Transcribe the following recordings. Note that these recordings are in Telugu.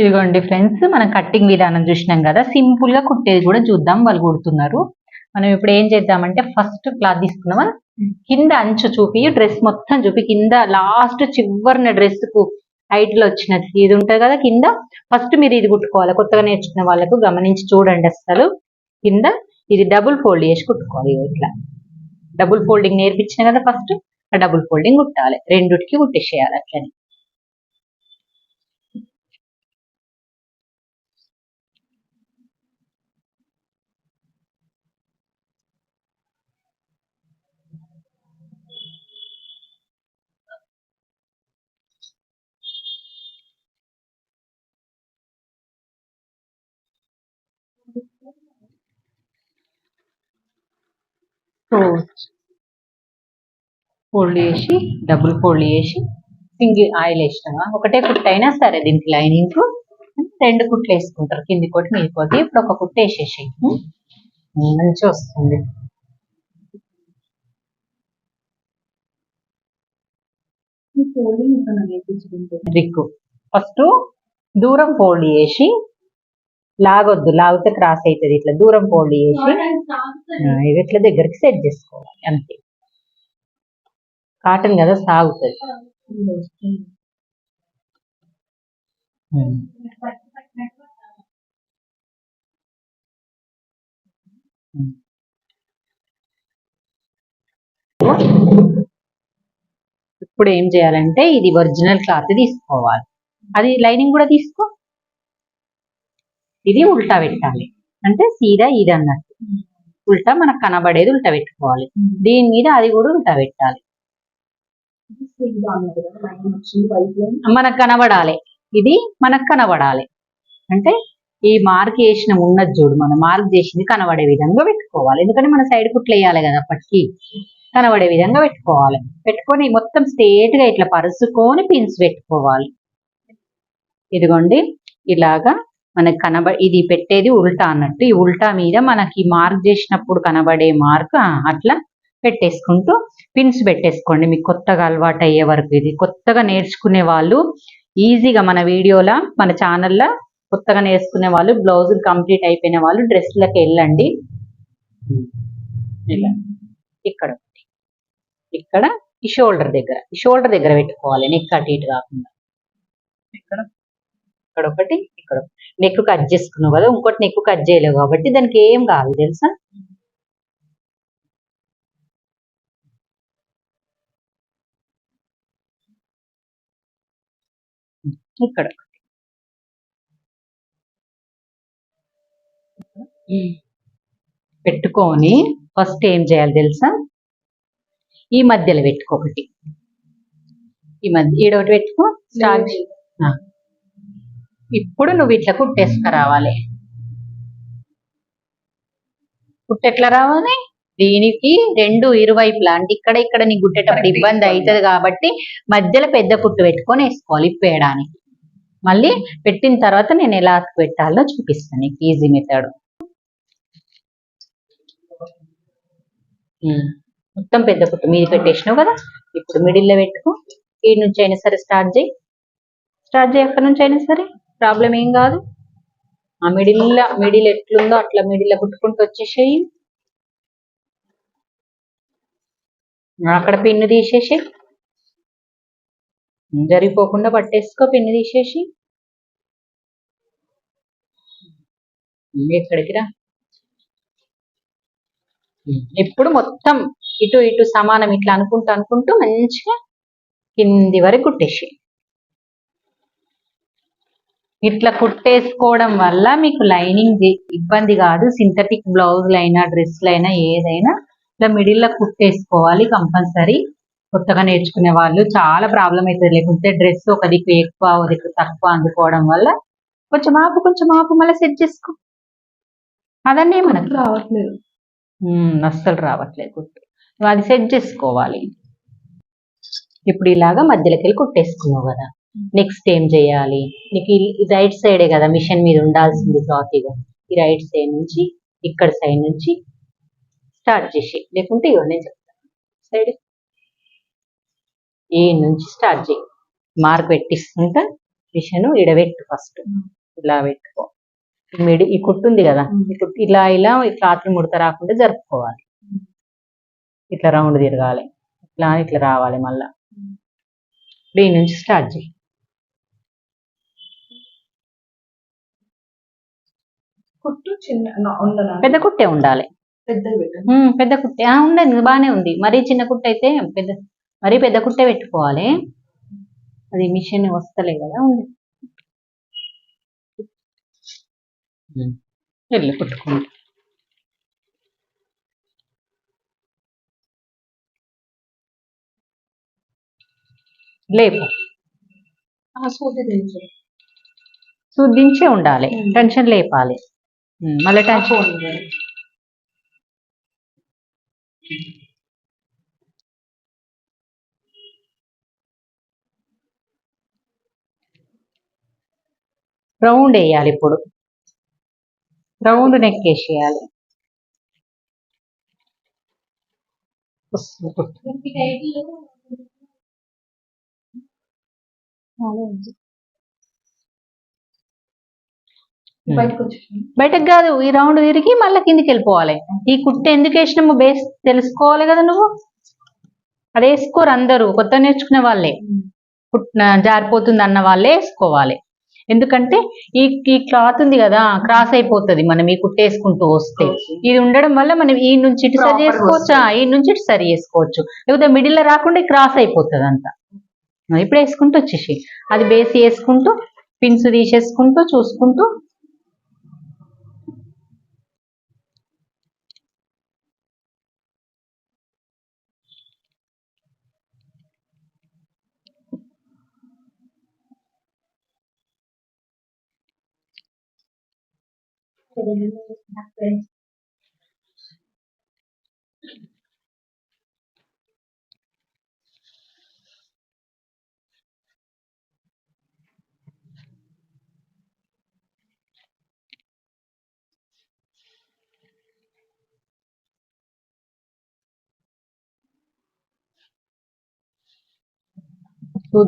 ఇదిగోండి ఫ్రెండ్స్ మనం కట్టింగ్ విధానం చూసినాం కదా సింపుల్గా కుట్టేది కూడా చూద్దాం వాళ్ళు కుడుతున్నారు. మనం ఇప్పుడు ఏం చేద్దామంటే ఫస్ట్ క్లాత్ తీసుకున్నామా కింద అంచు చూపి డ్రెస్ మొత్తం చూపి కింద లాస్ట్ చివరిన డ్రెస్కు హైట్లో వచ్చినది ఇది ఉంటది కదా కింద? ఫస్ట్ మీరు ఇది కుట్టుకోవాలి. కొత్తగా నేర్చుకున్న వాళ్ళకు గమనించి చూడండి అసలు కింద ఇది డబుల్ ఫోల్డ్ చేసి కుట్టుకోవాలి ఇట్లా. డబుల్ ఫోల్డింగ్ నేర్పించిన కదా ఫస్ట్ ఆ డబుల్ ఫోల్డింగ్ కుట్టాలి. రెండుటికి కుట్టేసేయాలి అట్లని. ఫోల్డ్ చేసి డబుల్ ఫోల్డ్ చేసి సింగిల్ ఆయిల్ వేసినామా ఒకటే కుట్టు అయినా సరే దీనికి లైనింగ్ రెండు కుట్లు వేసుకుంటారు. కింది కోటి మీది కోటి. ఇప్పుడు ఒక కుట్టు వేసేసి మంచి వస్తుంది. దిక్కు ఫస్ట్ దూరం ఫోల్డ్ చేసి లాగొద్దు లాగితే క్రాస్ అవుతుంది ఇట్లా దూరం ఫోల్డ్ చేసి ఇట్లా దగ్గరికి సెట్ చేసుకోవాలి అంతే. కాటన్ కదా సాగుతుంది. ఇప్పుడు ఏం చేయాలంటే ఇది ఒరిజినల్ క్లాత్ తీసుకోవాలి. అది లైనింగ్ కూడా తీసుకో. ఇది ఉల్టా పెట్టాలి. అంటే సీదా ఇది అన్నట్టు. ఉల్టా మనకు కనబడేది ఉల్టా పెట్టుకోవాలి. దీని మీద అది కూడా ఉల్టా పెట్టాలి. మనకు కనబడాలి. ఇది మనకు కనబడాలి. అంటే ఈ మార్క్ వేసిన ఉన్నది చూడు మనం మార్క్ చేసింది కనబడే విధంగా పెట్టుకోవాలి. ఎందుకంటే మన సైడ్ కుట్లు వేయాలి కదా అప్పటికి. కనబడే విధంగా పెట్టుకోవాలి. పెట్టుకొని మొత్తం స్ట్రేట్గా ఇట్లా పరుచుకొని పిన్స్ పెట్టుకోవాలి. ఇదిగోండి ఇలాగా మనకి కనబ ఇది పెట్టేది ఉల్టా అన్నట్టు. ఈ ఉల్టా మీద మనకి మార్క్ చేసినప్పుడు కనబడే మార్క్ అట్లా పెట్టేసుకుంటూ పిన్స్ పెట్టేసుకోండి. మీకు కొత్తగా అలవాటు అయ్యే వరకు ఇది. కొత్తగా నేర్చుకునే వాళ్ళు ఈజీగా మన వీడియోలో మన ఛానల్లో కొత్తగా నేర్చుకునే వాళ్ళు బ్లౌజ్ కంప్లీట్ అయిపోయిన వాళ్ళు డ్రెస్లకి వెళ్ళండి. ఇలా. ఇక్కడ. ఇక్కడ ఈ షోల్డర్ దగ్గర. ఈ షోల్డర్ దగ్గర పెట్టుకోవాలి. నెక్ అటు ఇటు కాకుండా. ఇక్కడ ఒకటి ఇక్కడ నెక్ కట్ చేసుకున్నావు కదా ఇంకోటి నెక్ కట్ చేయలేవు కాబట్టి దానికి ఏం కాదు తెలుసా ఇక్కడ. పెట్టుకొని ఫస్ట్ ఏం చేయాలి తెలుసా ఈ మధ్యలో పెట్టుకో ఒకటి ఈ మధ్య ఈడొకటి పెట్టుకో స్టార్ట్. ఇప్పుడు నువ్వు ఇట్లా కుట్టేసుకురావాలి కుట్టు ఎట్లా రావాలి? దీనికి రెండు ఇరువైపులా అంటే ఇక్కడ ఇక్కడ నీ గుట్టేటప్పుడు ఇబ్బంది అవుతుంది కాబట్టి మధ్యలో పెద్ద కుట్టు పెట్టుకొని వేసుకోవాలి ఇప్పేయడానికి మళ్ళీ పెట్టిన తర్వాత నేను ఎలా అతుకు పెట్టాలో చూపిస్తాను నీకు. ఈజీ మెథడ్ మొత్తం పెద్ద కుట్టు. మీది పెట్టేసినావు కదా? ఇప్పుడు మిడిల్లో పెట్టుకో. ఈ నుంచి అయినా సరే స్టార్ట్ చేయి. స్టార్ట్ చేయి ఎక్కడి నుంచి అయినా సరే. ప్రాబ్లం ఏం కాదు. ఆ మిడిల్ మిడిల్ ఎట్లుందో అట్లా మిడిల్ కుట్టుకుంటూ వచ్చేసేయి. అక్కడ పిన్ను తీసేసి జరిగిపోకుండా పట్టేసుకో పిన్ను తీసేసి ఎక్కడికి రా. ఇప్పుడు మొత్తం ఇటు ఇటు సమానం ఇట్లా అనుకుంటూ అనుకుంటూ మంచిగా కింది వరకు కుట్టేసి ఇట్లా కుట్టేసుకోవడం వల్ల మీకు లైనింగ్ ఇబ్బంది కాదు. సింథటిక్ బ్లౌజులు అయినా డ్రెస్లు అయినా ఏదైనా ఇట్లా మిడిల్లో కుట్టేసుకోవాలి కంపల్సరీ కొత్తగా నేర్చుకునే వాళ్ళు చాలా ప్రాబ్లం అవుతుంది లేకుంటే డ్రెస్ ఒక దిక్కు ఎక్కువ ఒక దిక్కు తక్కువ అందుకోవడం వల్ల కొంచెం ఆపు కొంచెం ఆపు మళ్ళీ సెట్ చేసుకో. అదన్నీ మనకు రావట్లేదు. అస్సలు రావట్లేదు. కుట్టు అది సెట్ చేసుకోవాలి. ఇప్పుడు ఇలాగా మధ్యలోకి వెళ్ళి కుట్టేసుకున్నావు కదా. నెక్స్ట్ ఏం చేయాలి? నీకు ఈ రైట్ సైడే కదా మిషన్ మీద ఉండాల్సింది ఇగో. ఈ రైట్ సైడ్ నుంచి ఇక్కడ సైడ్ నుంచి స్టార్ట్ చేసి లేకుంటే ఇగో నేను చెప్తాను. సైడ్ ఈ నుంచి స్టార్ట్ చేయి. మార్క్ పెట్టిస్తుంటా మిషన్ ఇడబెట్టు ఫస్ట్ ఇలా పెట్టుకో. ఈ మిడి ఈ కుట్టు ఉంది కదా ఈ కుట్టు ఇలా ఇలా క్లాత్ ముడత రాకుండా జరుపుకోవాలి. ఇట్లా రౌండ్ తిరగాలి. ఇట్లా ఇట్లా రావాలి మళ్ళా. దీని నుంచి స్టార్ట్ చేయి. కుట్టు చిన్న ఉండనా పెద్ద కుట్టే ఉండాలి. పెద్ద కుట్టే. ఆ, ఉండదు బాగానే ఉంది. మరీ చిన్న కుట్ట అయితే పెద్ద మరీ పెద్ద కుట్టే పెట్టుకోవాలి. అది మిషన్ వస్తలే కదా ఉంది వెళ్ళు కుట్టుకుంటా లేపు. శుద్ధించే ఉండాలి. టెన్షన్ లేపాలి. మళ్ళీ టెన్షన్ రౌండ్ వేయాలి ఇప్పుడు. రౌండ్ నెక్ వేసేయాలి. వస్తుంది బయటకు కాదు ఈ రౌండ్ తిరిగి మళ్ళీ కిందికి వెళ్ళిపోవాలి ఈ కుట్ట ఎందుకు వేసినాము బేస్ తెలుసుకోవాలి కదా నువ్వు? అది వేసుకోరు అందరూ కొత్త నేర్చుకునే వాళ్ళే. జారిపోతుంది అన్న వాళ్ళే వేసుకోవాలి. ఎందుకంటే ఈ ఈ క్లాత్ ఉంది కదా క్రాస్ అయిపోతుంది మనం ఈ కుట్టేసుకుంటూ వస్తే. ఇది ఉండడం వల్ల మనం ఈ నుంచి ఇటు సరి చేసుకోవచ్చు? ఈ నుంచి ఇటు సరి చేసుకోవచ్చు. లేకపోతే మిడిల్లో రాకుండా క్రాస్ అయిపోతుంది అంతా ఇప్పుడు వేసుకుంటూ వచ్చేసి అది బేసి వేసుకుంటూ పిన్స్ తీసేసుకుంటూ చూసుకుంటూ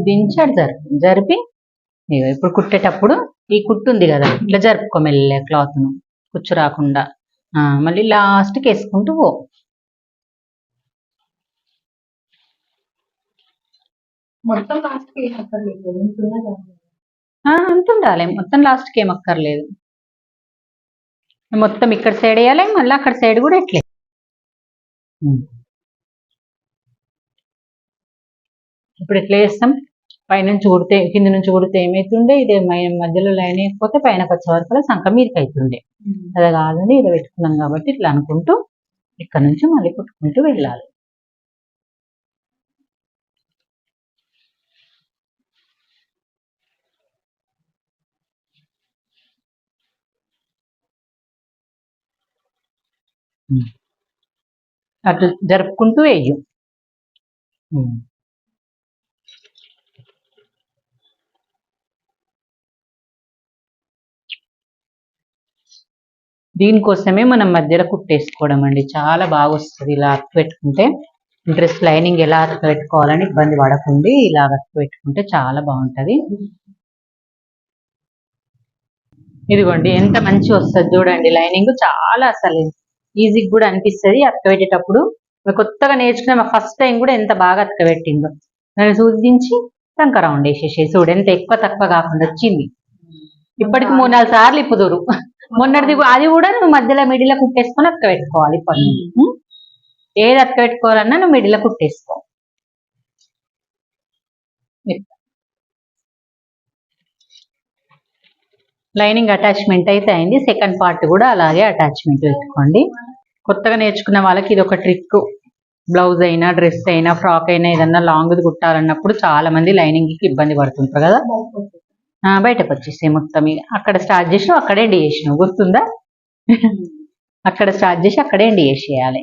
దించి అటు జరిపి జరిపి ఇగో ఇప్పుడు కుట్టేటప్పుడు ఈ కుట్టు ఉంది కదా ఇట్లా జరుపుకో మెల్లె క్లాత్ను కుచ్చు రాకుండా. మళ్ళీ లాస్ట్కి వేసుకుంటూ పో. మొత్తం అంత ఉండాలి మొత్తం లాస్ట్కి ఏం అక్కర్లేదు. మొత్తం ఇక్కడ సైడ్ వేయాలి మళ్ళీ అక్కడ సైడ్ కూడా ఎట్లే. ఇప్పుడు ఎట్లా చేస్తాం? పైనుంచి కుడితే కింద నుంచి కుడితే ఏమైతుండే? ఇదే మధ్యలో లైన్ వేయకపోతే పైన వచ్చే వరకు సంఖ మీదకి అవుతుండే అది కాదని ఇది పెట్టుకున్నాం కాబట్టి ఇట్లా అనుకుంటూ ఇక్కడ నుంచి మళ్ళీ కుట్టుకుంటూ వెళ్ళాలి. ఉమ్. అటు జరుపుకుంటూ వేయు. దీనికోసమే మనం మధ్యలో కుట్టేసుకోవడం అండి. చాలా బాగా వస్తుంది ఇలా అతుకు పెట్టుకుంటే. డ్రెస్ లైనింగ్ ఎలా అతుకు పెట్టుకోవాలని ఇబ్బంది పడకుండా ఇలా అతుకు పెట్టుకుంటే చాలా బాగుంటది. ఇదిగోండి ఎంత మంచి వస్తుంది చూడండి లైనింగ్. చాలా అసలు ఈజీగా కూడా అనిపిస్తుంది అక్క పెట్టేటప్పుడు. కొత్తగా నేర్చుకున్న ఫస్ట్ టైం కూడా ఎంత బాగా అక్క పెట్టిందో నన్ను సూచించి టంక రౌండ్ వేసేసి చూడు ఎంత ఎక్కువ తక్కువ కాకుండా వచ్చింది. ఇప్పటికి మూడు నాలుగు సార్లు ఇప్పుదురు మొన్నటిది అది కూడా నువ్వు మధ్యలో మిడిలో కుట్టేసుకొని అతక పెట్టుకోవాలి ఉం? ఏది అతక పెట్టుకోవాలన్నా నువ్వు మిడిలో కుట్టేసుకో. లైనింగ్ అటాచ్మెంట్ అయితే అయింది. సెకండ్ పార్ట్ కూడా అలాగే అటాచ్మెంట్ పెట్టుకోండి. కొత్తగా నేర్చుకున్న వాళ్ళకి ఇది ఒక ట్రిక్ బ్లౌజ్ అయినా డ్రెస్ అయినా ఫ్రాక్ అయినా ఏదన్నా లాంగ్ కుట్టాలన్నప్పుడు చాలా మంది లైనింగ్కి ఇబ్బంది పడుతుంటారు కదా. బయటకు వచ్చేసాయి మొత్తం ఇక అక్కడ స్టార్ట్ చేసినావు అక్కడే ఎండ్ చేసినావు. గుర్తుందా? అక్కడ స్టార్ట్ చేసి అక్కడే ఎండ్ చేసేయాలి.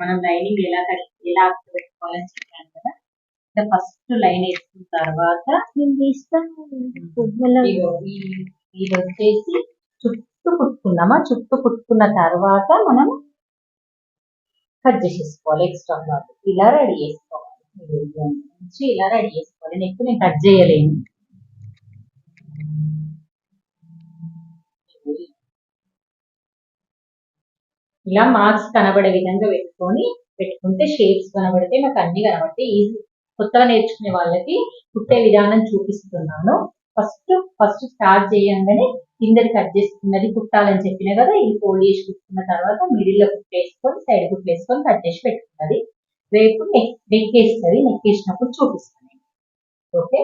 మనం లైనింగ్ ఎలా ఎలా అక్కడ పెట్టుకోవాలని చెప్పాను కదా. ఫస్ట్ లైన్ వేసుకున్న తర్వాత ఇది వచ్చేసి చుట్టూ కుట్టుకున్నామా? చుట్టూ కుట్టుకున్న తర్వాత మనం కట్ చేసేసుకోవాలి ఎక్స్ట్రా ఇలా రెడీ చేసుకోవాలి. నుంచి ఇలా రెడీ చేసుకోవాలి. నెక్ నేను కట్ చేయలేను. ఇలా మార్క్స్ కనబడే విధంగా పెట్టుకొని పెట్టుకుంటే షేప్స్ కనబడితే నాకు అన్ని కనబడితే ఈజీ కొత్తగా నేర్చుకునే వాళ్ళకి కుట్టే విధానం చూపిస్తున్నాను. ఫస్ట్ ఫస్ట్ స్టార్ట్ చేయంగానే కిందది కట్ చేసుకున్నది కుట్టాలని చెప్పిన కదా ఇది ఫోల్డ్ చేసి కుట్టుకున్న తర్వాత మిడిల్లో కుట్టేసుకొని సైడ్ కుట్టేసుకొని కట్ చేసి పెట్టుకున్నది రేపు నెక్ నెక్ వేస్తుంది నెక్ వేసినప్పుడు చూపిస్తాను. ఓకే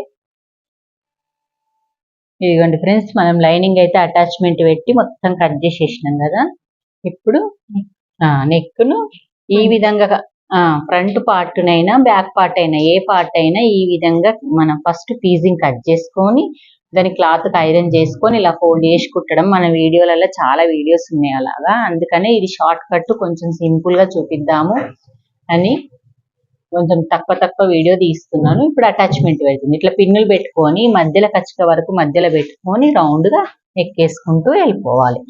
ఇదిగోండి ఫ్రెండ్స్ మనం లైనింగ్ అయితే అటాచ్మెంట్ పెట్టి మొత్తం కట్ చేసేసినాం కదా? ఇప్పుడు నెక్ను ఈ విధంగా ఫ్రంట్ పార్ట్ నైనా బ్యాక్ పార్ట్ అయినా ఏ పార్ట్ అయినా ఈ విధంగా మనం ఫస్ట్ పీజింగ్ కట్ చేసుకొని దాని క్లాత్ ఐరన్ చేసుకొని ఇలా ఫోల్డ్ చేసి కుట్టడం మన వీడియోలలో చాలా వీడియోస్ ఉన్నాయి అలాగా. అందుకనే ఇది షార్ట్ కట్ కొంచెం సింపుల్గా చూపిద్దాము. అని కొంచెం తక్కువ తక్కువ వీడియో తీస్తున్నాను. ఇప్పుడు అటాచ్మెంట్ వెళ్తుంది. ఇట్లా పిన్నులు పెట్టుకొని మధ్యలో కచ్చిక వరకు మధ్యలో పెట్టుకొని రౌండ్గా ఎక్కేసుకుంటూ వెళ్ళిపోవాలి.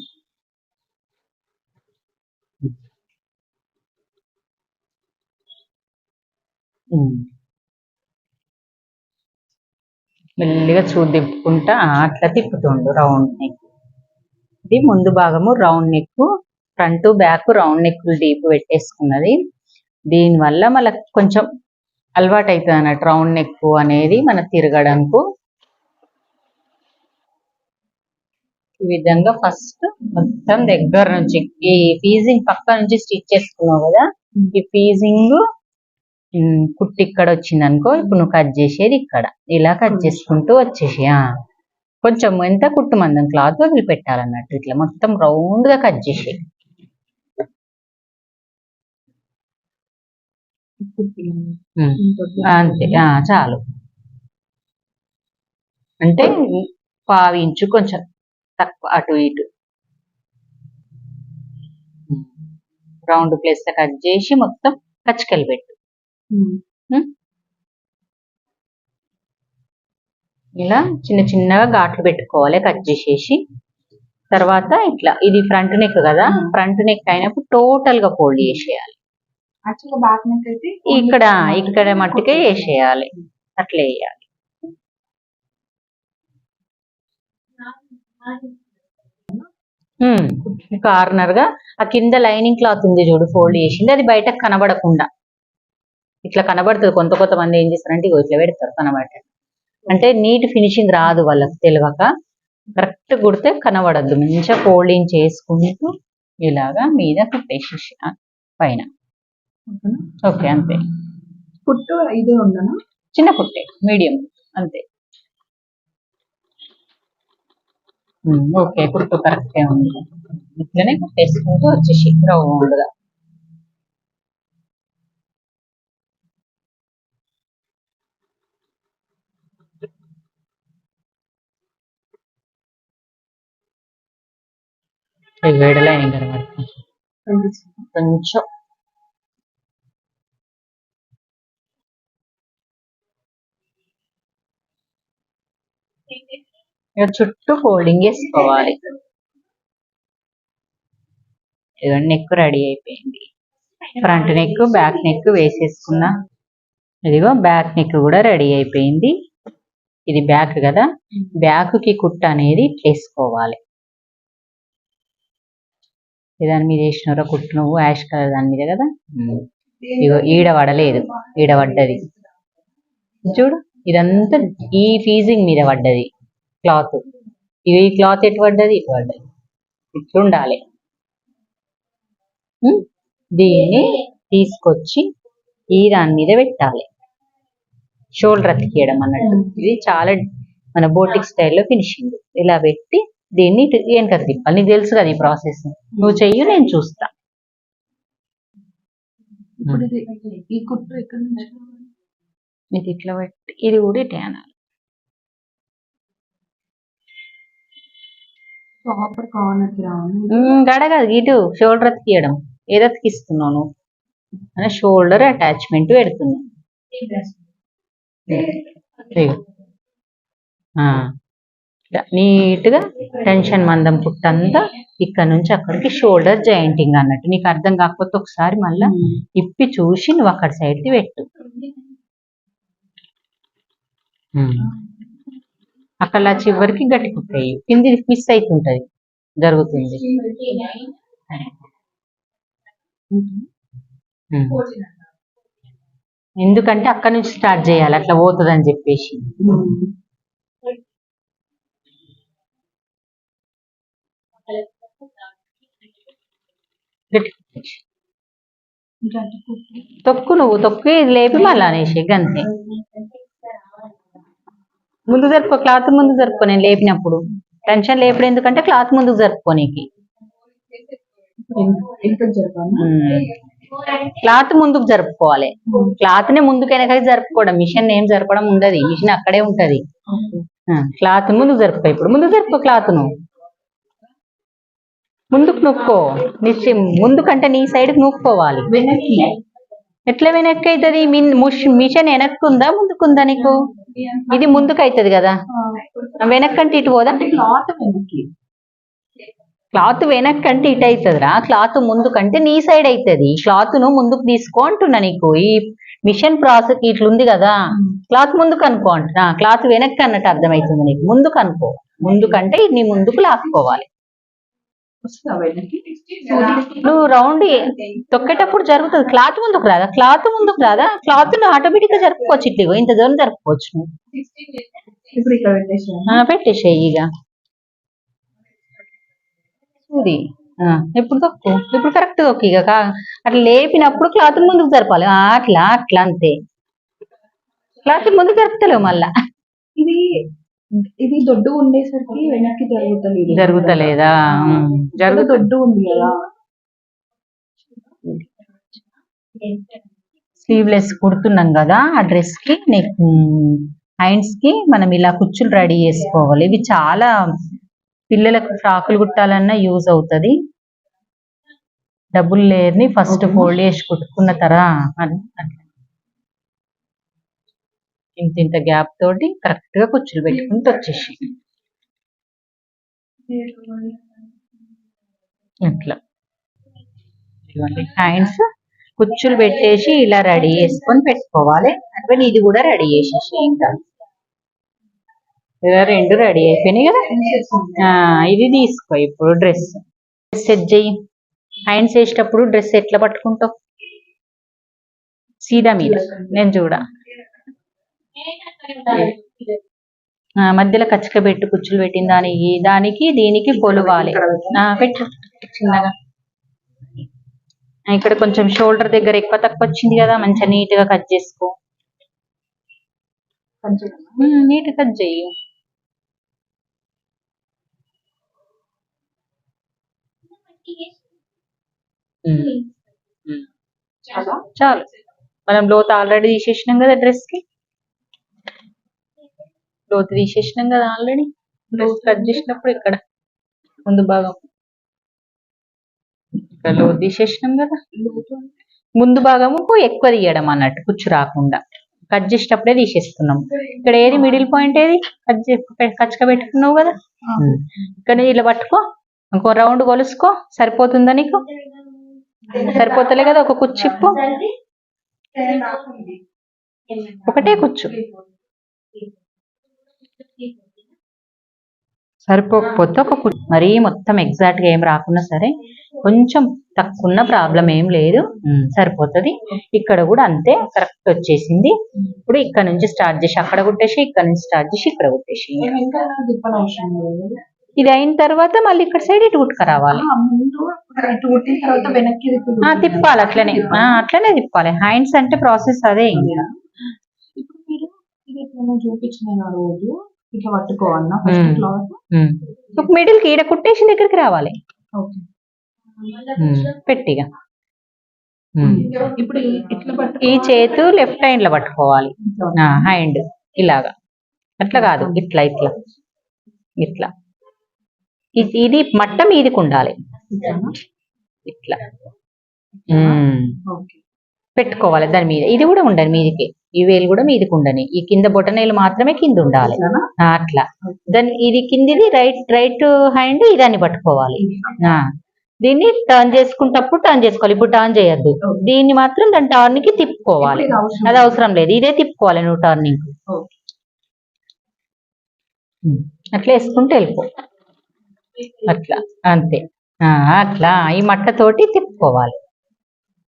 మెల్లిగా చూడు తిప్పుకుంటా అట్లా తిప్పుతుండు రౌండ్ నెక్ ఇది ముందు భాగము round neck front back round neck deep పెట్టేసుకున్నది. దీనివల్ల మనకు కొంచెం అలవాటు అవుతుంది అన్నట్టు రౌండ్ నెక్ అనేది మన తిరగడానికి ఈ విధంగా ఫస్ట్ మొత్తం దగ్గర నుంచి ఈ ఫీజింగ్ పక్క నుంచి స్టిచ్ చేసుకున్నావు కదా ఈ ఫీజింగ్ కుట్టి ఇక్కడ వచ్చింది అనుకో ఇప్పుడు నువ్వు కట్ చేసేది ఇక్కడ. ఇలా కట్ చేసుకుంటూ వచ్చేసి ఆ. కొంచెం ఎంత కుట్టు మందం క్లాత్ వదిలిపెట్టాలన్నట్టు ఇట్లా మొత్తం రౌండ్గా కట్ చేసి అంతే. ఆ, చాలు. అంటే పావు ఇంచు కొంచెం తక్కువ అటు ఇటు. రౌండ్ ప్లేస్ కట్ చేసి మొత్తం కచ్చకలు పెట్టు. ఇలా చిన్న చిన్నగా ఘాట్లు పెట్టుకోవాలి కట్ చేసేసి. తర్వాత ఇట్లా ఇది ఫ్రంట్ నెక్ కదా. ఫ్రంట్ నెక్ అయినప్పుడు టోటల్గా ఫోల్డ్ చేసేయాలి యాక్చువల్గా బ్యాక్ నెక్ అయితే ఇక్కడ ఇక్కడ మట్టుకే వేసేయాలి. అట్లా వేయాలి. కార్నర్గా. ఆ కింద లైనింగ్ క్లాత్ ఉంది చూడు ఫోల్డ్ చేసింది. అది బయటకు కనబడకుండా. ఇట్లా కనబడుతుంది. కొంత కొంతమంది ఏం చేస్తారంటే ఇగో ఇట్లా పెడతారు కనబడ అంటే నీట్ ఫినిషింగ్ రాదు వాళ్ళకి తెలియక. కరెక్ట్ కుడితే కనబడద్దు. మంచిగా ఫోల్డింగ్ చేసుకుంటూ ఇలాగా మీద కుట్టేసేసి ఆ, పైన. ఓకే అంతే. కుట్టు ఇదే ఉండను చిన్న కుట్టే మీడియం అంతే. ఓకే కుట్టు కరెక్టే ఉంది. ఇట్లనే కుట్టేసుకుంటూ వచ్చేసి రౌండ్గా వేడి లైనింగ్ కనబడుతుంది కొంచెం. చుట్టూ ఫోల్డింగ్ వేసుకోవాలి ఇక నెక్ రెడీ అయిపోయింది. ఫ్రంట్ నెక్ బ్యాక్ నెక్ వేసేసుకున్నా ఇదిగో బ్యాక్ నెక్ కూడా రెడీ అయిపోయింది. ఇది బ్యాక్ కదా? బ్యాక్కి కుట్ట అనేది వేసుకోవాలి. దాని మీద వేసినారా కుట్టు నువ్వు యాష్ కలర్ దాని మీద కదా? ఇగో ఈడ పడలేదు. ఈడ పడ్డది. చూడు. ఇదంతా ఈ ఫీజింగ్ మీద పడ్డది క్లాత్ ఇవి ఈ క్లాత్ ఎటు పడ్డది? ఇటు పడ్డది. ఇట్లుండాలి. దీన్ని తీసుకొచ్చి ఈ దాని మీద పెట్టాలి. షోల్డర్ అతికేయడం అన్నట్టు. ఇది చాలా మన బోటిక్ స్టైల్లో ఫినిషింగ్ ఇలా పెట్టి దీన్ని ఇటు వెనక తిప్పాలి. నీకు తెలుసు కదా ఈ ప్రాసెస్ నువ్వు చెయ్యి నేను చూస్తా. ఇప్పుడు ఈ కుట్టు ఎక్కడి నుంచి? ఇది ఇట్లా పెట్టి ఇది కూడా ఇటే అనాలి. ప్రాపర్ కార్నర్కి రావాలి ఉమ్, గడ కాదు ఇటు షోల్డర్ అతికియడం ఏది అతికిస్తున్నావు నువ్వు. అంటే షోల్డర్ అటాచ్మెంట్ పెడుతున్నావు ఇదిగో. ఆ. ఇట్లా నీట్గా టెన్షన్ మందం పుట్టంతా ఇక్కడ నుంచి అక్కడికి షోల్డర్ జాయింటింగ్ అన్నట్టు. నీకు అర్థం కాకపోతే ఒకసారి మళ్ళా ఇప్పి చూసి నువ్వు అక్కడ సైడ్కి పెట్టు. అక్కడ చివరికి గట్టి కుట్టాయి కింది మిస్ అవుతుంటది జరుగుతుంది. ఎందుకంటే అక్కడ నుంచి స్టార్ట్ చేయాలి అట్లా పోతుంది అని చెప్పేసి. తొక్కు నువ్వు తొక్కు లేపి మళ్ళీ అనేసి గంతే. ముందు జరుపుకో క్లాత్ ముందు జరుపుకో నేను లేపినప్పుడు. టెన్షన్ లేపడు ఎందుకంటే క్లాత్ ముందు జరుపుకోనీకి క్లాత్ ముందుకు జరుపుకోవాలి. క్లాత్ని ముందుకు వెనక జరుపుకోవడం. మిషన్ ఏం జరపడం ఉండదు. మిషన్ అక్కడే ఉంటది. క్లాత్ ముందుకు జరుపుకో ఇప్పుడు. ముందుకు జరుపుకో క్లాత్ను ముందుకు నొక్కో. నిశ్చయం. ముందుకంటే నీ సైడ్ నూక్కోవాలి. వెనక్కి. ఎట్లా వెనక్కి అవుతుంది? మిషన్ వెనక్కుందా? ముందుకుందా నీకు? ఇది ముందుకు అవుతుంది కదా వెనక్కంటే ఇటు పోదా? క్లాత్ వెనక్కి. క్లాత్ వెనక్కంటే ఇటు అవుతుందిరా క్లాత్ ముందుకంటే నీ సైడ్ అవుతుంది క్లాత్ను ముందుకు తీసుకో అంటున్నా నీకు. ఈ మిషన్ ప్రాసెస్ ఇట్లుంది కదా? క్లాత్ ముందుకు అనుకో అంటున్నా. క్లాత్ వెనక్కి అన్నట్టు అర్థమవుతుంది నీకు. ముందుకు అనుకో ముందుకంటే నీ ముందుకు లాక్కోవాలి. నువ్వు రౌండ్ తొక్కేటప్పుడు జరుగుతుంది. క్లాత్ ముందుకు రాదా? క్లాత్ ముందుకు రాదా? క్లాత్ను ఆటోమేటిక్గా జరుపుకోవచ్చు ఇట్లా ఇంత దూరం జరుపుకోవచ్చు. నువ్వు పెట్టేసేయి. ఇక. ఇప్పుడు తొక్కు? ఇప్పుడు కరెక్ట్ తొక్కు ఇక. అట్లా లేపినప్పుడు క్లాత్ ముందుకు జరపాలి. అట్లా అట్లా అంతే. క్లాత్ ముందుకు జరుపుతలేవు మళ్ళా. ఇది ఇది దొడ్డు ఉండేసరికి వెనక్కి జరుగుతలేదు. జరుగుతలేదా? జరుగుతుంది దొడ్డు ఉంది కదా. స్లీవ్లెస్ కుడుతున్నాం కదా ఆ డ్రెస్కి నెక్ హ్యాండ్స్కి మనం ఇలా కుచ్చులు రెడీ చేసుకోవాలి. ఇవి చాలా పిల్లలకు ఫ్రాకులు కుట్టాలన్నా యూజ్ అవుతది. డబుల్ లేయర్ని ఫస్ట్ ఫోల్డ్ చేసి కుట్టుకున్న తరా. ఇంత ఇంత గ్యాప్ తోటి కరెక్ట్గా కుచ్చులు పెట్టుకుంటూ వచ్చేసి. ఇట్లా హ్యాండ్స్ కుచ్చులు పెట్టేసి ఇలా రెడీ చేసుకొని పెట్టుకోవాలి. అట్లా ఇది కూడా రెడీ చేసేసి ఇంకా. ఇలా రెండు రెడీ అయిపోయినాయి కదా? ఆ, ఇది తీసుకో ఇప్పుడు డ్రెస్. డ్రెస్ సెట్ చెయ్యి. హ్యాండ్స్ వేసేటప్పుడు డ్రెస్ ఎట్లా పట్టుకుంటావు? సీదా మీద. నేను చూడ. మధ్యలో కచ్చక పెట్టు కుచ్చులు పెట్టిన దానికి దానికి దీనికి కొలవాలి. పెట్టు చిన్నగా. ఇక్కడ కొంచెం షోల్డర్ దగ్గర ఎక్కువ తక్కువ వచ్చింది కదా మంచిగా నీట్గా కట్ చేసుకో. నీట్ కట్ చెయ్యి. చాలు? మనం లోతు ఆల్రెడీ తీసేసినాం కదా డ్రెస్కి లోతు తీసేసినాం కదా ఆల్రెడీ డ్రెస్ కట్ చేసినప్పుడు ఇక్కడ ముందు భాగం. ఇక్కడ లోతు తీసేసినాం కదా? ముందు భాగము ఎక్కువ తీయడం అన్నట్టు కుచ్చు రాకుండా. కట్ చేసేటప్పుడే తీసేస్తున్నాం. ఇక్కడ ఏది? మిడిల్ పాయింట్ ఏది? కట్ కచ్చక పెట్టుకున్నావు కదా? ఇక్కడ ఇలా పట్టుకో. ఇంకో రౌండ్ కొలుసుకో. సరిపోతుందా నీకు? సరిపోతలే కదా ఒక కుచ్చిప్పు ఒకటే కుచ్చు. సరిపోకపోతే ఒక మరీ మొత్తం ఎగ్జాక్ట్గా ఏం రాకున్నా సరే కొంచెం తక్కువ ఉన్న ప్రాబ్లం ఏం లేదు. సరిపోతది. ఇక్కడ కూడా అంతే కరెక్ట్ వచ్చేసింది. ఇప్పుడు ఇక్కడ నుంచి స్టార్ట్ చేసి అక్కడ కుట్టేసి ఇక్కడ నుంచి స్టార్ట్ చేసి ఇక్కడ కుట్టేసి ఇది అయిన తర్వాత మళ్ళీ ఇక్కడ సైడ్ ఇటు కుట్టుక రావాలి. ఆ, ముందు ఇటు కుట్టిన తర్వాత వెనక్కి తిప్పి ఆ, తిప్పాలి అట్లనే. ఆ, అట్లనే తిప్పాలి. హ్యాండ్స్ అంటే ప్రాసెస్ అదే ఇంకా. చూపించిన రోజు ఇట్లా పట్టుకోవాలన్నా ఫస్ట్. క్లాత్ మిడిల్కి ఈడ కుట్టేసి దగ్గరికి రావాలి. పెట్టిగా. ఇప్పుడు ఈ- చేతు లెఫ్ట్ హ్యాండ్లో పట్టుకోవాలి. హ్యాండ్ ఇలాగా. అట్లా కాదు. ఇట్లా ఇట్లా. ఇట్లా. ఇది- ఇది మట్టం మీదికి ఉండాలి. ఇట్లా. పెట్టుకోవాలి. దాని మీద. ఇది కూడా ఉండాలి మీదికి. ఈ వేలు కూడా మీదికి ఉండని. ఈ కింద బొటనేలు మాత్రమే కింద ఉండాలి. అట్లా. దాని ఇది కిందిది రైట్ రైట్ హ్యాండ్ ఇదాన్ని పట్టుకోవాలి. ఆ. దీన్ని టర్న్ చేసుకుంటప్పుడు టర్న్ చేసుకోవాలి. ఇప్పుడు టర్న్ చేయొద్దు. దీన్ని మాత్రం దాని టర్న్కి తిప్పుకోవాలి అది అవసరం లేదు. ఇదే తిప్పుకోవాలి నువ్వు టర్నింగ్. అట్లా వేసుకుంటూ వెళ్ళిపో. అట్లా. అంతే. అట్లా. ఈ మట్టతోటి తిప్పుకోవాలి.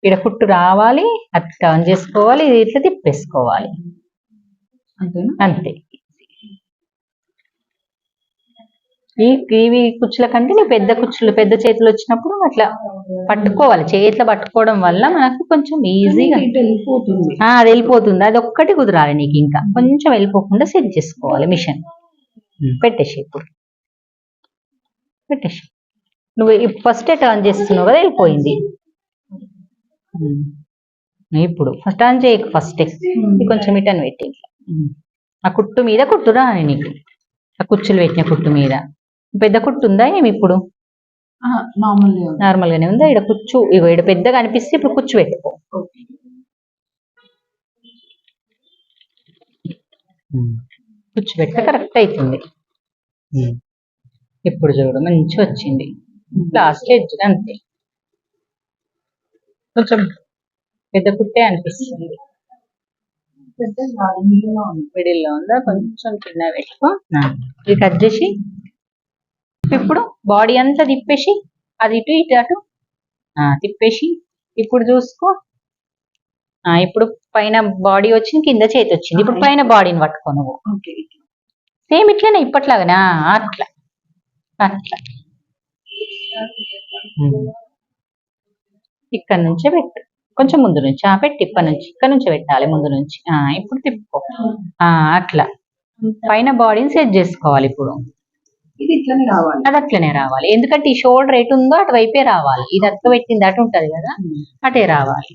ఇక్కడ కుట్టు రావాలి అట్లా టర్న్ చేసుకోవాలి ఇది ఇట్లా తిప్పేసుకోవాలి. అంతే. ఈ ఇవి కుచ్చుల కంటే నీ పెద్ద కుచ్చులు పెద్ద చేతులు వచ్చినప్పుడు అట్లా పట్టుకోవాలి. చేతిలో పట్టుకోవడం వల్ల మనకు కొంచెం ఈజీగా అది వెళ్ళిపోతుంది. అది ఒక్కటి కుదరాలి నీకు ఇంకా. కొంచెం వెళ్ళిపోకుండా సెట్ చేసుకోవాలి మిషన్. పెట్టేసి ఇప్పుడు. పెట్టేసి నువ్వు ఫస్ట్ టర్న్ చేస్తున్నావు కదా వెళ్ళిపోయింది. ఇప్పుడు ఫస్ట్ టర్న్ చేయకు ఫస్ట్ ఇది కొంచెం రిటర్న్ పెట్టి. ఆ కుట్టు మీద కుట్టురా నీకు. ఆ కుచ్చులు పెట్టిన కుట్టు మీద. పెద్ద కుట్టు ఉందా ఏమి ఇప్పుడు? నార్మల్ నార్మల్ గానే ఉందా? ఇక్కడ కుచ్చు ఇగో ఇక్కడ పెద్దగా అనిపిస్తే ఇప్పుడు కుచ్చు పెట్టుకో. కుచ్చు పెడితే కరెక్ట్ అవుతుంది ఇప్పుడు చూడు మంచి వచ్చింది. లాస్ట్ ఎడ్జ్ అంతే. కొంచెం పెద్ద కుట్టే అనిపిస్తుంది. మిడిల్లో ఉంది? మిడిల్లో ఉందా కొంచెం కింద పెట్టుకో. ఇది కట్ చేసి ఇప్పుడు బాడీ అంతా తిప్పేసి అది ఇటు ఇటు అటు తిప్పేసి ఇప్పుడు చూసుకో. ఇప్పుడు పైన బాడీ వచ్చింది కింద చేతి వచ్చింది. ఇప్పుడు పైన బాడీని పట్టుకో నువ్వు. సేమ్ ఇట్లనే ఇప్పట్లాగనా అట్లా. అట్లా. ఇక్కడ నుంచే పెట్టు. కొంచెం ముందు నుంచి. ఆ పెట్టి ఇప్పటి నుంచి. ఇక్కడ నుంచి పెట్టాలి ముందు నుంచి. ఆ ఇప్పుడు తిప్పుకో. ఆ అట్లా. పైన బాడీని సెట్ చేసుకోవాలి ఇప్పుడు. ఇది ఇట్లనే రావాలి. అది అట్లనే రావాలి. ఎందుకంటే ఈ షోల్డర్ ఎటు ఉందో అటువైపే రావాలి. ఇది అట్లా పెట్టింది అటు ఉంటది కదా. అటే రావాలి.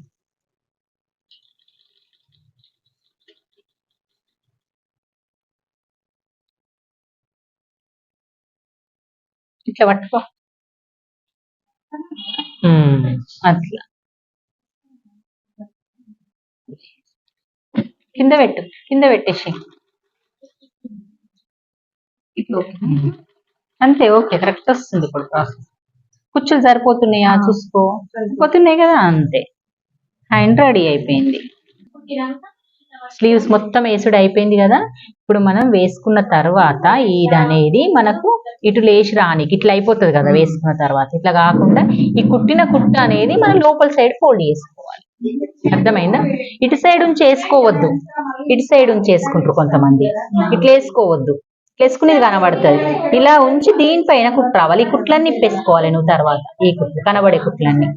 ఇట్లా పట్టుకో. అట్లా. కింద పెట్టు కింద పెట్టేసి అంతే ఓకే కరెక్ట్ వస్తుంది ఇప్పుడు ప్రాసెస్ కుచ్చులు సరిపోతున్నాయా? చూసుకో. సరిపోతున్నాయి కదా అంతే. హ్యాండ్ రెడీ అయిపోయింది. స్లీవ్స్ మొత్తం వేసుడు అయిపోయింది కదా. ఇప్పుడు మనం వేసుకున్న తర్వాత ఇది అనేది మనకు ఇటు లేచి రానికి ఇట్లా అయిపోతుంది కదా వేసుకున్న తర్వాత. ఇట్లా కాకుండా ఈ కుట్టిన కుట్ట అనేది మనం లోపల సైడ్ ఫోల్డ్ చేసుకోవాలి. అర్థమైందా? ఇటు సైడ్ ఉంచి వేసుకోవద్దు. ఇటు సైడ్ ఉంచి వేసుకుంటారు కొంతమంది. ఇట్లా వేసుకోవద్దు. వేసుకునేది కనబడుతుంది. ఇలా ఉంచి దీనిపైన కుట్టు రావాలి. ఈ కుట్లన్నీ ఇప్పేసుకోవాలి నువ్వు తర్వాత. ఈ కుట్లు కనబడే కుట్లన్నీ.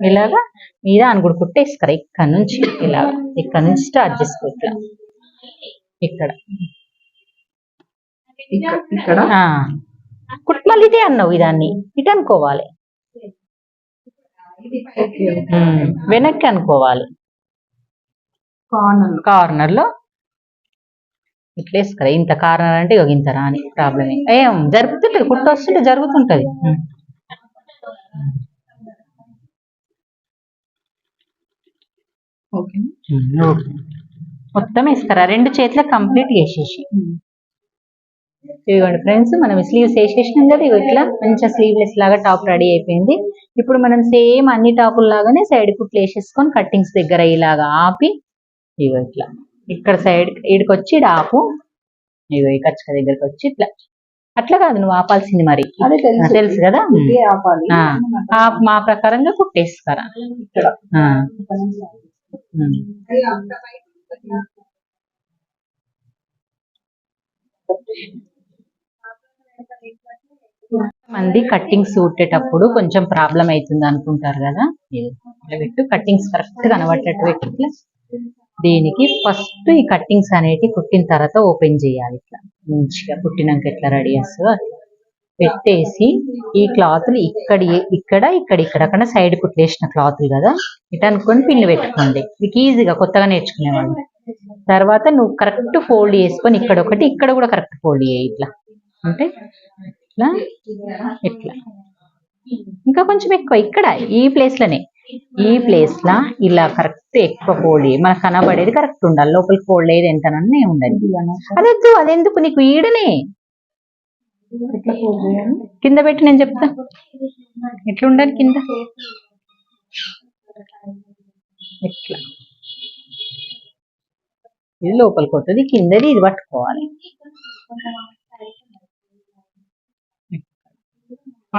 ఇలాగా? మీద అనుగుడు కుట్టు వేసుకోరా ఇక్కడ నుంచి ఇలా ఇక్కడ నుంచి స్టార్ట్ చేసుకో ఇట్లా ఇక్కడ. ఇక్కడ. కుట్టు మళ్ళీ ఇదే అన్నావు ఇదాన్ని. ఇటు అనుకోవాలి. వెనక్కి అనుకోవాలి. కార్నర్ కార్నర్లో ఇట్లా వేసుకోరా ఇంత కార్నర్ అంటే ఇంత రాని ప్రాబ్లం ఏం జరుగుతుంటది. కుట్టు వస్తుంటే జరుగుతుంటది. ఓకే. మొత్తం వేసుకురా. రెండు చేతుల కంప్లీట్ వేసేసి ఇదిగోండి ఫ్రెండ్స్ మనం స్లీవ్స్ వేసేసినాం కదా ఇవి ఇట్లా మంచిగా స్లీవ్లెస్ లాగా టాప్ రెడీ అయిపోయింది. ఇప్పుడు మనం సేమ్ అన్ని టాపుల లాగానే సైడ్ కుట్లు వేసేసుకొని కట్టింగ్స్ దగ్గర ఇలాగా ఆపి ఇగో ఇట్లా. ఇక్కడ సైడ్ ఇడికి వచ్చి ఈడ ఆపు. ఇగో ఈ కచ్చక దగ్గరికి వచ్చి ఇట్లా. అట్లా కాదు నువ్వు ఆపాల్సింది మరి. తెలుసు. కదా. మా ప్రకారంగా ఉమ్. మంది కట్టింగ్స్ కుట్టేటప్పుడు కొంచెం ప్రాబ్లం అవుతుంది అనుకుంటారు కదా? పెట్టు కట్టింగ్స్ కరెక్ట్ కనబడేటట్టు పెట్టి ఇట్లా. దీనికి ఫస్ట్ ఈ కట్టింగ్స్ అనేటి కుట్టిన తర్వాత ఓపెన్ చేయాలి ఇట్లా. మంచిగా కుట్టినాక ఎట్లా రెడీ చేస్తుందో అట్లా. పెట్టేసి ఈ క్లాత్లు ఇక్కడ ఇక్కడ ఇక్కడ ఇక్కడ అక్కడ సైడ్ కుట్లేసిన క్లాత్లు కదా? ఇటు అనుకొని పిన్ను పెట్టుకోండి. మీకు ఈజీగా కొత్తగా నేర్చుకునేవాళ్ళు తర్వాత నువ్వు కరెక్ట్ ఫోల్డ్ చేసుకొని ఇక్కడ ఒకటి ఇక్కడ కూడా కరెక్ట్ ఫోల్డ్ చేయి ఇట్లా. అంటే ఇట్లా ఇట్లా. ఇంకా కొంచెం ఎక్కువ ఇక్కడ ఈ ప్లేస్లోనే. ఈ ప్లేస్ లా ఇలా కరెక్ట్ ఎక్కువ ఫోల్డ్ చేయి. మనకు కనబడేది కరెక్ట్ ఉండాలి. లోపల ఫోల్డ్ అయ్యేది ఎంతనన్నా ఉండదు. అదొద్దు అదెందుకు? నీకు ఈడనే. కింద పెట్టి నేను చెప్తా. ఎట్లా ఉండాలి కింద? ఇట్లా ఇది లోపలికి వస్తుంది కిందది ఇది పట్టుకోవాలి.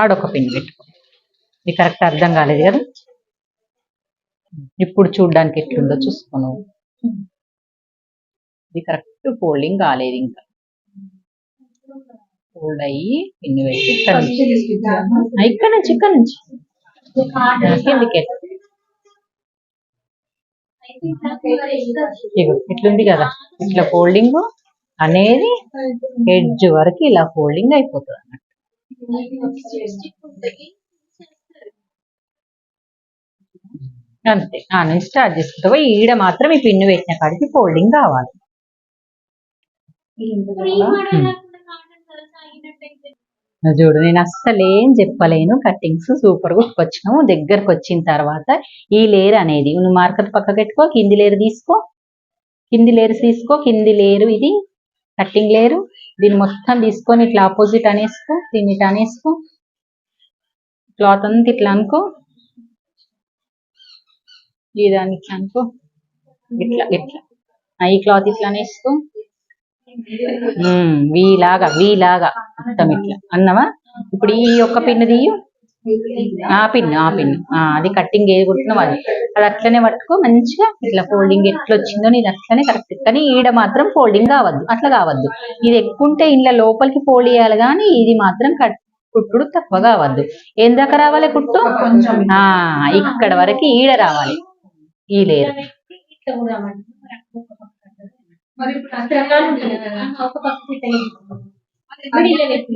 ఆడొక పిన్ పెట్టుకో ఇది కరెక్ట్ అర్థం కాలేదు కదా? ఇప్పుడు చూడ్డానికి ఎట్లుందో చూసుకో నువ్వు. ఇది కరెక్ట్ ఫోల్డింగ్ కాలేదు ఇంకా. ఫోల్డ్ అయ్యి పిన్ పెట్టి ఇక్కడ నుంచి ఇక్కడ నుంచి ఇక్కడ నుంచి. కిందికి ఇట్లుంది కదా. ఇట్లా ఫోల్డింగ్ అనేది ఎడ్జ్ వరకు ఇలా ఫోల్డింగ్ అయిపోతుంది అన్నట్టు. అంతే. ఆ నుంచి స్టార్ట్ చేసుకుంటావు ఈడ మాత్రం ఈ పిన్ను పెట్టిన కాడికి ఫోల్డింగ్ కావాలి. చూడు నేను అస్సలేం చెప్పలేను. కట్టింగ్స్ సూపర్గా వచ్చినాము. దగ్గరకు వచ్చిన తర్వాత ఈ లేరు అనేది నువ్వు మార్కర్ పక్క పెట్టుకో కింది లేరు తీసుకో. కింది లేరు తీసుకో కింది లేరు ఇది. కట్టింగ్ లేరు దీన్ని మొత్తం తీసుకొని ఇట్లా ఆపోజిట్ అనేసుకో దీన్ని ఇట్లా అనేసుకో. క్లాత్ అంతా ఇట్లా అనుకో. ఈ దాన్ని ఇట్లా అనుకో. ఇట్లా ఇట్లా. ఆ, ఈ క్లాత్ ఇట్లా అనేసుకో. వీలాగా వీలాగా లాగా మొత్తం ఇట్లా. అన్నవా ఇప్పుడు ఈ ఒక్క పిన్ తీయు. ఆ పిన్ ఆ పిన్ను. ఆ, అది కట్టింగ్ ఏది కుడుతున్నావు అది. అది అట్లనే పట్టుకో మంచిగా ఇట్లా ఫోల్డింగ్ ఎట్లా వచ్చిందో నేను అట్లనే కరెక్ట్ కానీ ఈడ మాత్రం ఫోల్డింగ్ కావద్దు అట్లా కావద్దు. ఇది ఎక్కుంటే ఇంట్లో లోపలికి ఫోల్డ్ చేయాలి కానీ ఇది మాత్రం కట్ కుట్టుడు తక్కువ కావద్దు. ఏం దాకా రావాలి కుట్టు? ఆ ఇక్కడ వరకు ఈడ రావాలి. ఈ లేరు మరి ఇప్పుడు అక్కడ కదా ఒక పక్క ఫిట్ అయ్యింది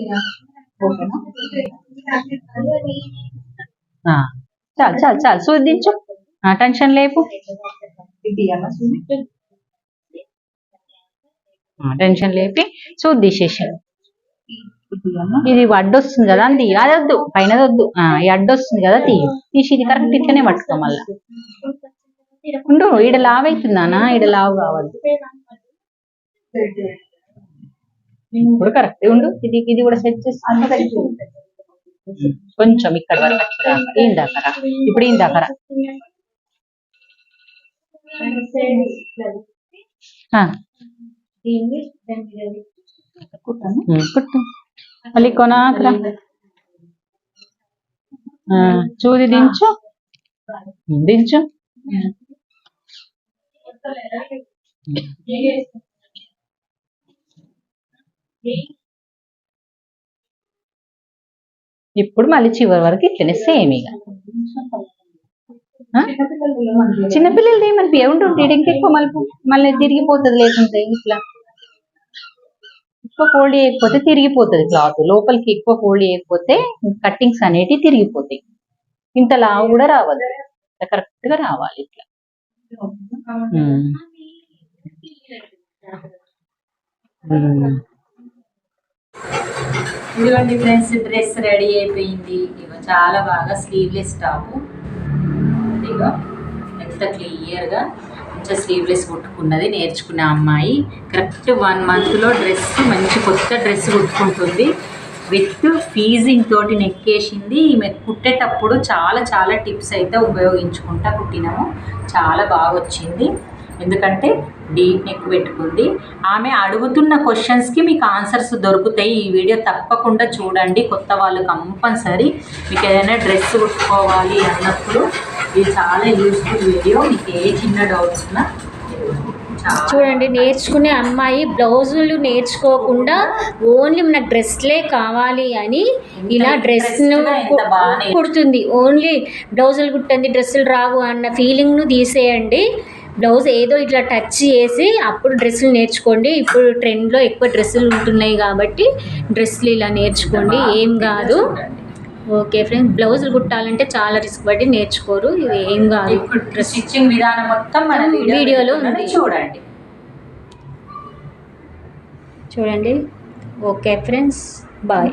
ఇలా చాలు చాలు చాలు. చూద్దించు టెన్షన్ లేపు. టెన్షన్ లేపి చూద్ది ఇది అడ్డు వస్తుంది కదా అని తీయ వద్దు పైన వద్దు. ఆ, ఈ అడ్డు వస్తుంది కదా తీయ తీసి ఇది కరెక్ట్ ఇట్లనే పట్టుకో మళ్ళా. ఉండు ఈడ లావ్ అవుతుందానా ఈడ లావ్ కావద్దు. ఇప్పుడు కరెక్ట్ ఉండు ఇది ఇది కూడా సెట్ చేసి కొంచెం ఇక్కడ వరకు వచ్చేదాకా ఈయన దాకా రా. ఇప్పుడు ఈయన దాకా రా. ఆ, ఉమ్, కుట్టు. మళ్ళీ కొనాకరా. చూది దించు. దించు. ఇప్పుడు మళ్ళీ చివరి వరకు ఇట్లనే సేమ్ ఇక ఆ? చిన్నపిల్లలు ఏమని ఉండు ఉంటే ఇంకెక్కువ మలుపు మళ్ళీ తిరిగిపోతుంది లేకుంటే ఇట్లా ఎక్కువ ఫోల్డ్ చేయకపోతే తిరిగిపోతుంది క్లాత్ లోపలికి ఎక్కువ ఫోల్డ్ చేయకపోతే కట్టింగ్స్ అనేటివి తిరిగిపోతాయి ఇంత లావు కూడా రావద్దు కరెక్ట్గా రావాలి ఇట్లా. ఉమ్. ఇదిగోండి ఫ్రెండ్స్ డ్రెస్ రెడీ అయిపోయింది. ఇగో చాలా బాగా స్లీవ్లెస్ టాప్ ఇదిగో ఎంత క్లియర్గా మంచిగా స్లీవ్లెస్ కుట్టుకున్నది నేర్చుకున్న అమ్మాయి. కరెక్ట్ వన్ మంత్లో డ్రెస్ మంచి కొత్త డ్రెస్ కుట్టుకుంటుంది. విత్ ఫీజింగ్ తోటి నెక్కేసింది. ఈమె కుట్టేటప్పుడు చాలా చాలా టిప్స్ అయితే ఉపయోగించుకుంటా కుట్టినాము. చాలా బాగా వచ్చింది ఎందుకంటే డీప్ నెక్ పెట్టుకుంది. ఆమె అడుగుతున్న క్వశ్చన్స్కి మీకు ఆన్సర్స్ దొరుకుతాయి. ఈ వీడియో తప్పకుండా చూడండి. కొత్త వాళ్ళు కంపల్సరీ మీకు ఏదైనా డ్రెస్ కుట్టుకోవాలి అన్నప్పుడు ఇది చాలా యూస్ఫుల్ వీడియో మీకు ఏ చిన్న డౌట్స్ ఉన్నా చూడండి నేర్చుకునే అమ్మాయి బ్లౌజులు నేర్చుకోకుండా ఓన్లీ మన డ్రెస్లే కావాలి అని ఇలా డ్రెస్ను కుడుతుంది. ఓన్లీ బ్లౌజులు కుట్టండి డ్రెస్సులు రావు అన్న ఫీలింగ్ను తీసేయండి. బ్లౌజ్ ఏదో ఇట్లా టచ్ చేసి అప్పుడు డ్రెస్సులు నేర్చుకోండి. ఇప్పుడు ట్రెండ్లో ఎక్కువ డ్రెస్సులు ఉంటున్నాయి కాబట్టి డ్రెస్సులు ఇలా నేర్చుకోండి. ఏం కాదు. ఓకే ఫ్రెండ్స్ బ్లౌజులు కుట్టాలంటే చాలా రిస్క్ పట్టి నేర్చుకోరు. ఇది ఏం కాదు. స్టిచ్చింగ్ విధానం మొత్తం మన వీడియోలో ఉంది. చూడండి. చూడండి. Okay friends bye.